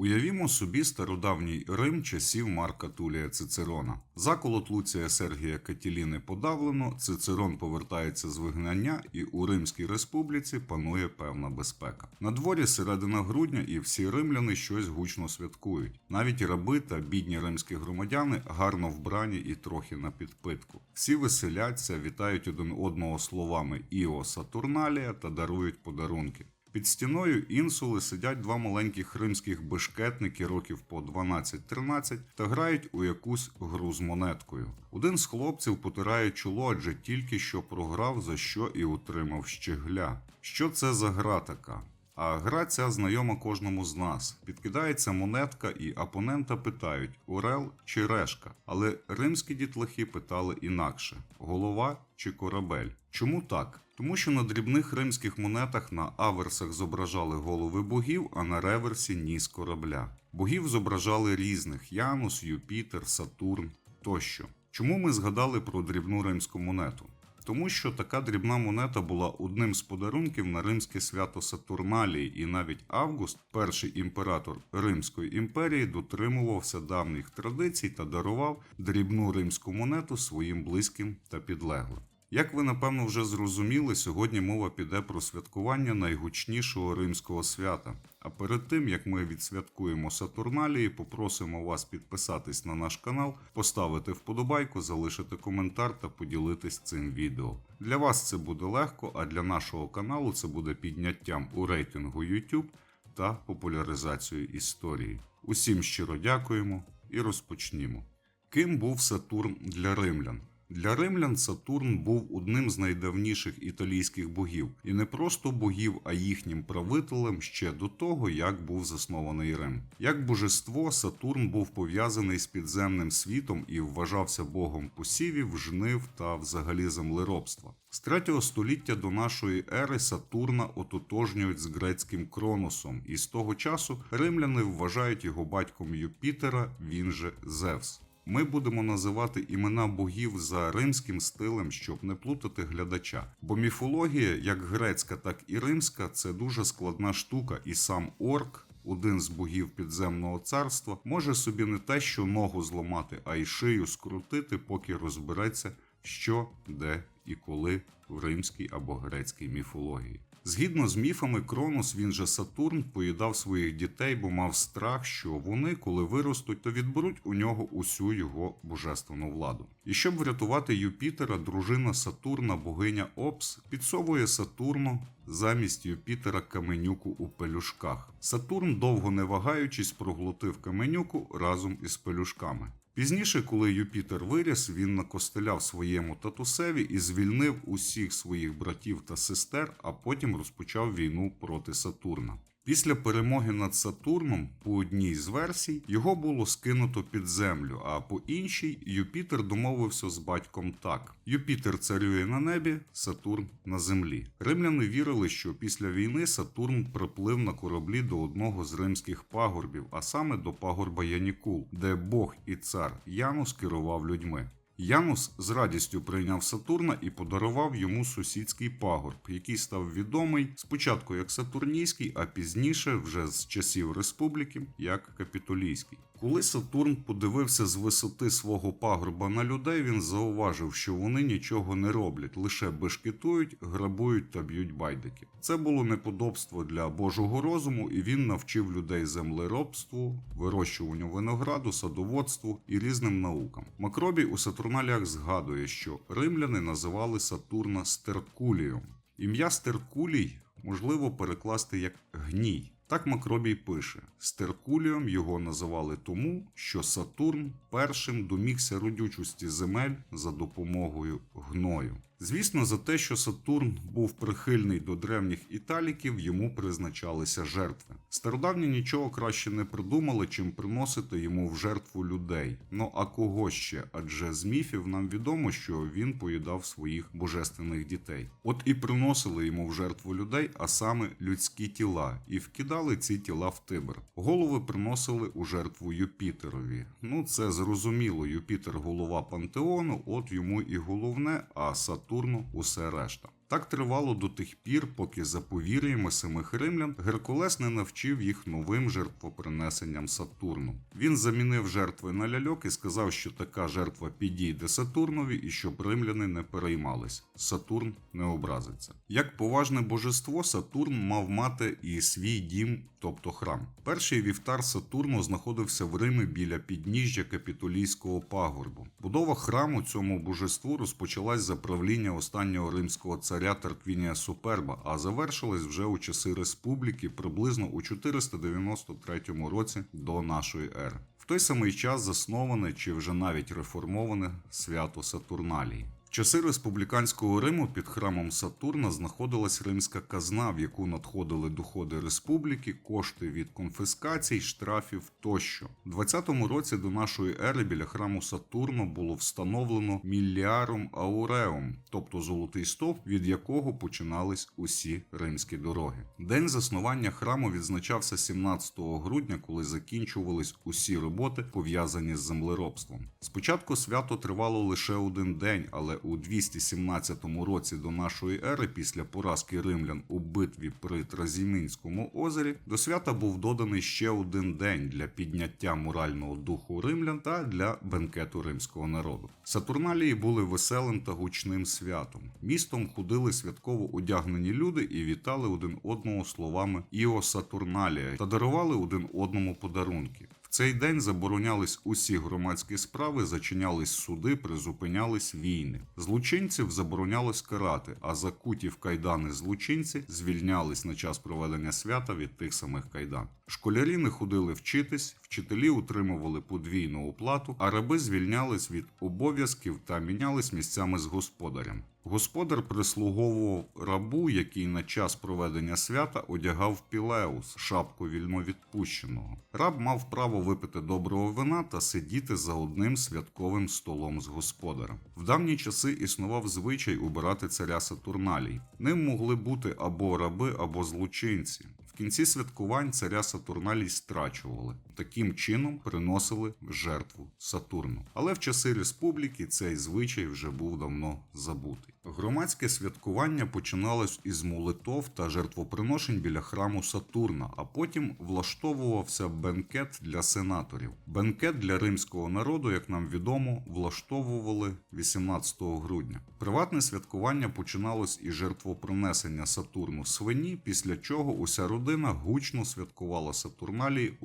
Уявімо собі стародавній Рим часів Марка Тулія Цицерона. Заколот Луція Сергія Катіліни подавлено, Цицерон повертається з вигнання, і у Римській республіці панує певна безпека. На дворі середина грудня, і всі римляни щось гучно святкують. Навіть раби та бідні римські громадяни гарно вбрані і трохи на підпитку. Всі веселяться, вітають один одного словами Іо Сатурналія та дарують подарунки. Під стіною інсули сидять два маленьких римських бешкетники років по 12-13 та грають у якусь гру з монеткою. Один з хлопців потирає чоло, адже тільки що програв, за що і отримав щегля. Що це за гра така? А гра ця знайома кожному з нас. Підкидається монетка, і опонента питають Орел чи решка. Але римські дітлахи питали інакше: голова чи корабель. Чому так? Тому що на дрібних римських монетах на аверсах зображали голови богів, а на реверсі ніс корабля. Богів зображали різних: Янус, Юпітер, Сатурн тощо. Чому ми згадали про дрібну римську монету? Тому що така дрібна монета була одним з подарунків на римське свято Сатурналії, і навіть Август, перший імператор Римської імперії, дотримувався давніх традицій та дарував дрібну римську монету своїм близьким та підлеглим. Як ви напевно вже зрозуміли, сьогодні мова піде про святкування найгучнішого римського свята. А перед тим як ми відсвяткуємо Сатурналії, попросимо вас підписатись на наш канал, поставити вподобайку, залишити коментар та поділитись цим відео. Для вас це буде легко, а для нашого каналу це буде підняттям у рейтингу YouTube та популяризацією історії. Усім щиро дякуємо і розпочнімо. Ким був Сатурн для римлян? Для римлян Сатурн був одним з найдавніших італійських богів, і не просто богів, а їхнім правителем ще до того, як був заснований Рим. Як божество, Сатурн був пов'язаний з підземним світом і вважався богом посівів, жнив та взагалі землеробства. З 3 століття до нашої ери Сатурна ототожнюють з грецьким Кроносом, і з того часу римляни вважають його батьком Юпітера, він же Зевс. Ми будемо називати імена богів за римським стилем, щоб не плутати глядача. Бо міфологія, як грецька, так і римська, це дуже складна штука, і сам орк. Один з богів підземного царства може собі не те, що ногу зламати, а й шию скрутити, поки розбереться, що, де і коли в римській або грецькій міфології. Згідно з міфами, Кронос, він же Сатурн, поїдав своїх дітей, бо мав страх, що вони, коли виростуть, то відберуть у нього усю його божественну владу. І щоб врятувати Юпітера, дружина Сатурна, богиня Опс, підсовує Сатурну замість Юпітера каменюку у пелюшках. Сатурн, довго не вагаючись, проглотив каменюку разом із пелюшками. Пізніше, коли Юпітер виріс, він накостеляв своєму татусеві і звільнив усіх своїх братів та сестер, а потім розпочав війну проти Сатурна. Після перемоги над Сатурном, по одній з версій, його було скинуто під землю, а по іншій Юпітер домовився з батьком так: Юпітер царює на небі, Сатурн на землі. Римляни вірили, що після війни Сатурн приплив на кораблі до одного з римських пагорбів, а саме до пагорба Янікул, де Бог і цар Янус керував людьми. Янус з радістю прийняв Сатурна і подарував йому сусідський пагорб, який став відомий спочатку як Сатурнійський, а пізніше, вже з часів республіки, як Капітолійський. Коли Сатурн подивився з висоти свого пагорба на людей, він зауважив, що вони нічого не роблять, лише бешкетують, грабують та б'ють байдики. Це було неподобство для Божого розуму, і він навчив людей землеробству, вирощуванню винограду, садоводству і різним наукам. Макробій у Сатурналіях згадує, що римляни називали Сатурна Стеркулієм. Ім'я Стеркулій можливо перекласти як гній. Так Макробій пише: Стеркулієм його називали тому, що Сатурн першим домігся родючості земель за допомогою гною. Звісно, за те, що Сатурн був прихильний до древніх італіків, йому призначалися жертви. Стародавні нічого краще не придумали, чим приносити йому в жертву людей. Ну а кого ще? Адже з міфів нам відомо, що він поїдав своїх божественних дітей. От і приносили йому в жертву людей, а саме людські тіла, і вкидали ці тіла в Тибр. Голови приносили у жертву Юпітерові. Ну це зрозуміло. Юпітер голова пантеону, от йому і головне, а Сатурну усе решта. Так тривало до тих пір, поки за повір'ями самих римлян Геркулес не навчив їх новим жертвопринесенням Сатурну. Він замінив жертви на ляльок і сказав, що така жертва підійде Сатурнові і щоб римляни не переймались. Сатурн не образиться. Як поважне божество, Сатурн мав мати і свій дім, тобто храм. Перший вівтар Сатурну знаходився в Римі біля підніжжя Капітолійського пагорбу. Будова храму цьому божеству розпочалась за правління останнього римського царя Тарквінія Суперба, а завершилась вже у часи республіки приблизно у 493 році до нашої ери. В той самий час засноване чи вже навіть реформоване свято Сатурналії. В часи республіканського Риму під храмом Сатурна знаходилась римська казна, в яку надходили доходи республіки, кошти від конфіскацій, штрафів тощо. У 20-му році до нашої ери біля храму Сатурна було встановлено міліарум ауреум, тобто золотий стовп, від якого починались усі римські дороги. День заснування храму відзначався 17 грудня, коли закінчувались усі роботи, пов'язані з землеробством. Спочатку свято тривало лише один день, але у 217 році до нашої ери, після поразки римлян у битві при Тразімінському озері, до свята був доданий ще один день для підняття морального духу римлян та для бенкету римського народу. Сатурналії були веселим та гучним святом. Містом ходили святково одягнені люди і вітали один одного словами Іо Сатурналія та дарували один одному подарунки. Цей день заборонялись усі громадські справи, зачинялись суди, призупинялись війни. Злочинців заборонялось карати, а закуті в кайдани злочинці звільнялись на час проведення свята від тих самих кайдан. Школярі не ходили вчитись, вчителі утримували подвійну оплату, а раби звільнялись від обов'язків та мінялись місцями з господарем. Господар прислуговував рабу, який на час проведення свята одягав пілеус, шапку вільновідпущеного. Раб мав право випити доброго вина та сидіти за одним святковим столом з господарем. В давні часи існував звичай убирати царя Сатурналій. Ним могли бути або раби, або злочинці. В кінці святкувань царя Сатурналій страчували. Таким чином приносили жертву Сатурну. Але в часи республіки цей звичай вже був давно забутий. Громадське святкування починалось із молитов та жертвоприношень біля храму Сатурна, а потім влаштовувався бенкет для сенаторів. Бенкет для римського народу, як нам відомо, влаштовували 18 грудня. Приватне святкування починалось із жертвопринесення Сатурну свині, після чого уся родина гучно святкувала Сатурналії,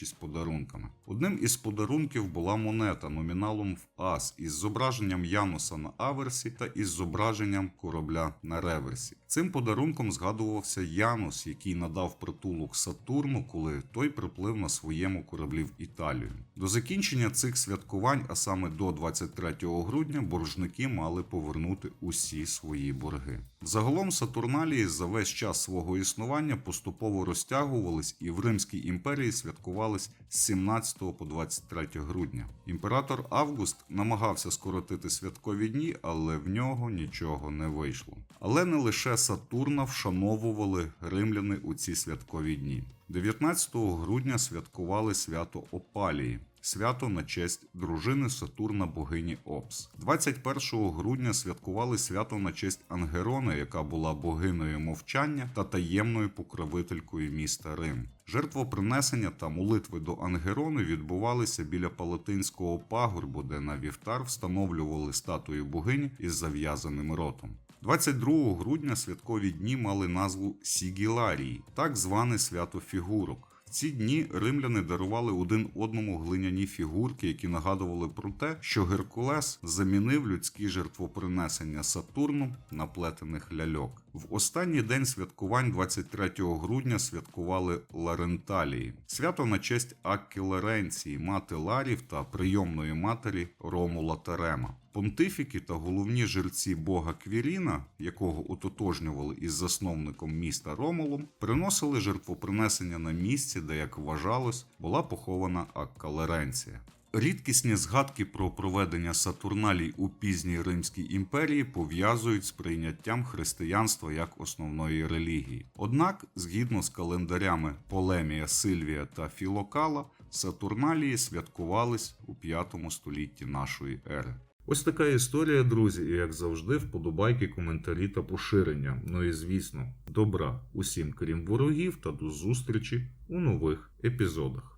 обмінюючись подарунками. Одним із подарунків була монета номіналом в ас із зображенням Януса на аверсі та із зображенням корабля на реверсі. Цим подарунком згадувався Янус, який надав притулок Сатурну, коли той приплив на своєму кораблі в Італію. До закінчення цих святкувань, а саме до 23 грудня, боржники мали повернути усі свої борги. Загалом Сатурналії за весь час свого існування поступово розтягувались і в Римській імперії святкувались з 17 по 23 грудня. Імператор Август намагався скоротити святкові дні, але в нього нічого не вийшло. Але не лише Сатурна вшановували римляни у ці святкові дні. 19 грудня святкували свято Опалії. Свято на честь дружини Сатурна богині Опс. 21 грудня святкували свято на честь Ангерони, яка була богиною мовчання та таємною покровителькою міста Рим. Жертвопринесення та молитви до Ангерони відбувалися біля Палатинського пагорбу, де на вівтар встановлювали статую богині із зав'язаним ротом. 22 грудня святкові дні мали назву Сігіларії, так зване свято фігурок. Ці дні римляни дарували один одному глиняні фігурки, які нагадували про те, що Геркулес замінив людські жертвопринесення Сатурну на плетених ляльок. В останній день святкувань 23 грудня святкували Ларенталії, свято на честь Аккі Ларенції, мати Ларів та прийомної матері Ромула Терема. Понтифіки та головні жерці бога Квіріна, якого ототожнювали із засновником міста Ромулом, приносили жертвопринесення на місці, де, як вважалось, була похована Акка Леренція. Рідкісні згадки про проведення Сатурналій у пізній Римській імперії пов'язують з прийняттям християнства як основної релігії. Однак, згідно з календарями Полемія, Сильвія та Філокала, Сатурналії святкувались у 5 столітті нашої ери. Ось така історія, друзі, і як завжди, вподобайки, коментарі та поширення. Ну і звісно, добра усім крім ворогів та до зустрічі у нових епізодах.